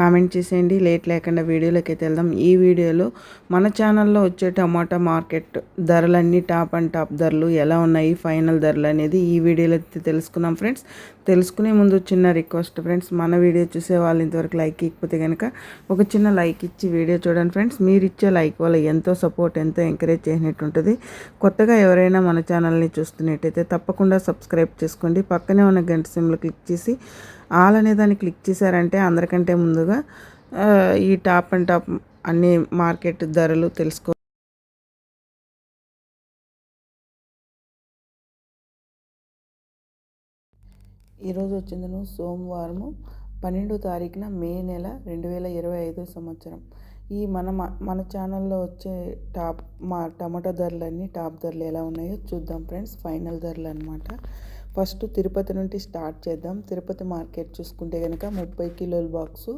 Comment చేసేయండి. Late లేకుండా వీడియోలోకి అయితే వెళ్దాం. ఈ వీడియోలో మన ఛానల్లో వచ్చే టమాటా మార్కెట్ ధరలన్నీ టాప్ అండ్ టాప్ ధరలు ఎలా ఉన్నాయి ఫైనల్ ధరలు అనేది ఈ వీడియోలో అయితే తెలుసుకుందాం ఫ్రెండ్స్. తెలుసుకునే ముందు చిన్న రిక్వెస్ట్ ఫ్రెండ్స్. మన వీడియో చూసే వాళ్ళు ఇంతవరకు లైక్ ఇకపోతే కనుక ఒక చిన్న లైక్ ఇచ్చి వీడియో చూడండి ఫ్రెండ్స్. మీరు ఇచ్చే లైక్ వల్ల ఎంతో సపోర్ట్ ఎంతో ఎంకరేజ్ చేసినట్టు ఉంటుంది. కొత్తగా ఎవరైనా మన ఛానల్ని చూస్తున్నట్టయితే తప్పకుండా సబ్స్క్రైబ్ చేసుకోండి. పక్కనే ఉన్న గంట సిమ్లో క్లిక్ చేసి ఆల్ అనే దాన్ని క్లిక్ చేశారంటే అందరికంటే ముందుగా ఈ టాప్ అండ్ టాప్ అన్ని మార్కెట్ ధరలు తెలుసుకో ఈరోజు వచ్చిందను సోమవారము పన్నెండో తారీఖున మే నెల రెండు వేల ఇరవై ఐదో సంవత్సరం. ఈ మన మన ఛానల్లో వచ్చే టాప్ మా టమాటో ధరలన్నీ టాప్ ధరలు ఎలా ఉన్నాయో చూద్దాం ఫ్రెండ్స్ ఫైనల్ ధరలు అనమాట ఫస్ట్ తిరుపతి నుండి స్టార్ట్ చేద్దాం. తిరుపతి మార్కెట్ చూసుకుంటే కనుక ముప్పై కిలోల బాక్సు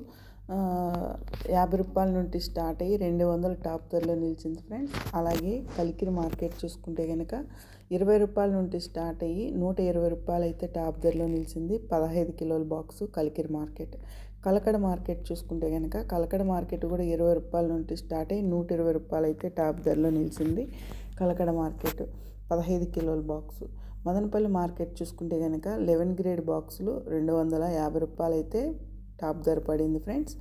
యాభై రూపాయల నుండి స్టార్ట్ అయ్యి రెండు వందల టాప్ ధరలో నిలిచింది ఫ్రెండ్స్. అలాగే కలికిరి మార్కెట్ చూసుకుంటే కనుక ఇరవై రూపాయల నుండి స్టార్ట్ అయ్యి నూట ఇరవై రూపాయలు అయితే టాప్ ధరలో నిలిచింది పదహైదు కిలోల box Kalikiri market. Kalakada market చూసుకుంటే కనుక కలకడ మార్కెట్ కూడా ఇరవై రూపాయల నుండి స్టార్ట్ అయ్యి నూట ఇరవై రూపాయలు అయితే టాప్ ధరలో నిలిచింది కలకడ మార్కెట్ పదహైదు కిలోల బాక్సు. మదనపల్లి మార్కెట్ చూసుకుంటే కనుక లెవెన్ గ్రేడ్ బాక్సులు రెండు వందల యాభై రూపాయలు అయితే టాప్ ధర పడింది ఫ్రెండ్స్.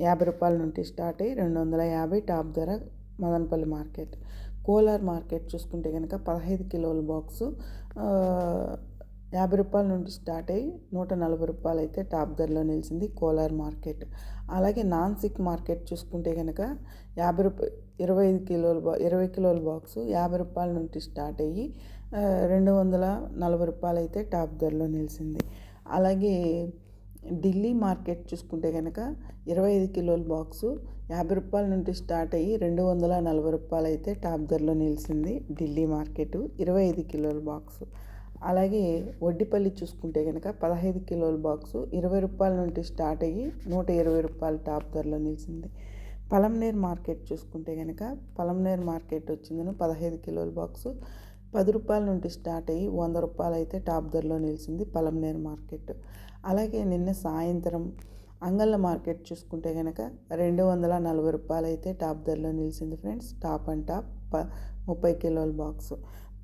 యాభై రూపాయల నుండి స్టార్ట్ అయ్యి రెండు వందల యాభై టాప్ ధర మదనపల్లి మార్కెట్. కోలార్ మార్కెట్ చూసుకుంటే కనుక పదహైదు కిలోల బాక్సు యాభై రూపాయల నుండి స్టార్ట్ అయ్యి నూట నలభై రూపాయలు అయితే టాప్ ధరలో నిలిచింది కోలార్ మార్కెట్. అలాగే నాన్ సిక్ మార్కెట్ చూసుకుంటే కనుక యాభై రూపాయ ఇరవై ఐదు కిలోల బా ఇరవై కిలోల బాక్సు యాభై రూపాయల నుండి స్టార్ట్ అయ్యి రెండు వందల నలభై రూపాయలు అయితే టాప్ ధరలో నిలిచింది. అలాగే ఢిల్లీ మార్కెట్ చూసుకుంటే కనుక ఇరవై ఐదు కిలోల బాక్సు యాభై రూపాయల నుండి స్టార్ట్ అయ్యి రెండు వందల నలభై రూపాయలు అయితే టాప్ ధరలో నిలిచింది ఢిల్లీ మార్కెట్. ఇరవై ఐదు కిలోల బాక్సు. అలాగే వడ్డిపల్లి చూసుకుంటే కనుక పదహైదు కిలోల బాక్సు ఇరవై రూపాయల నుండి స్టార్ట్ అయ్యి నూట ఇరవై రూపాయలు టాప్ ధరలో నిలిచింది. పలంనేర్ మార్కెట్ చూసుకుంటే కనుక పలంనేర్ మార్కెట్ వచ్చిందను పదహైదు కిలోల బాక్సు పది రూపాయల నుండి స్టార్ట్ అయ్యి వంద రూపాయలు అయితే టాప్ ధరలో నిలిచింది పలంనేర్ మార్కెట్. అలాగే నిన్న సాయంత్రం అంగళ్ళ మార్కెట్ చూసుకుంటే కనుక రెండు వందల నలభై రూపాయలు అయితే టాప్ ధరలో నిలిచింది ఫ్రెండ్స్. టాప్ అండ్ టాప్ ప ముప్పై కిలోల బాక్స్.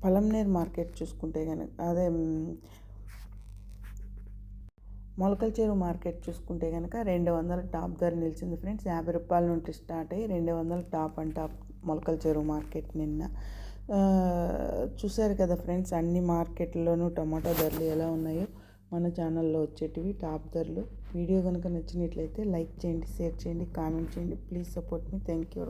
పలంనేర్ మార్కెట్ చూసుకుంటే కనుక అదే మొలకల చెరువు మార్కెట్ చూసుకుంటే కనుక రెండు వందల టాప్ ధర నిలిచింది ఫ్రెండ్స్. యాభై రూపాయల నుండి స్టార్ట్ అయ్యి రెండు వందల టాప్ అండ్ టాప్ మొలకల చెరువు మార్కెట్ నిన్న. చూసారు కదా ఫ్రెండ్స్ అన్ని మార్కెట్లోనూ టమాటా ధరలు ఎలా ఉన్నాయో మన ఛానల్లో వచ్చేటివి టాప్ ధరలు. వీడియో కనుక నచ్చినట్లయితే లైక్ చేయండి షేర్ చేయండి కామెంట్ చేయండి. Please support me. Thank you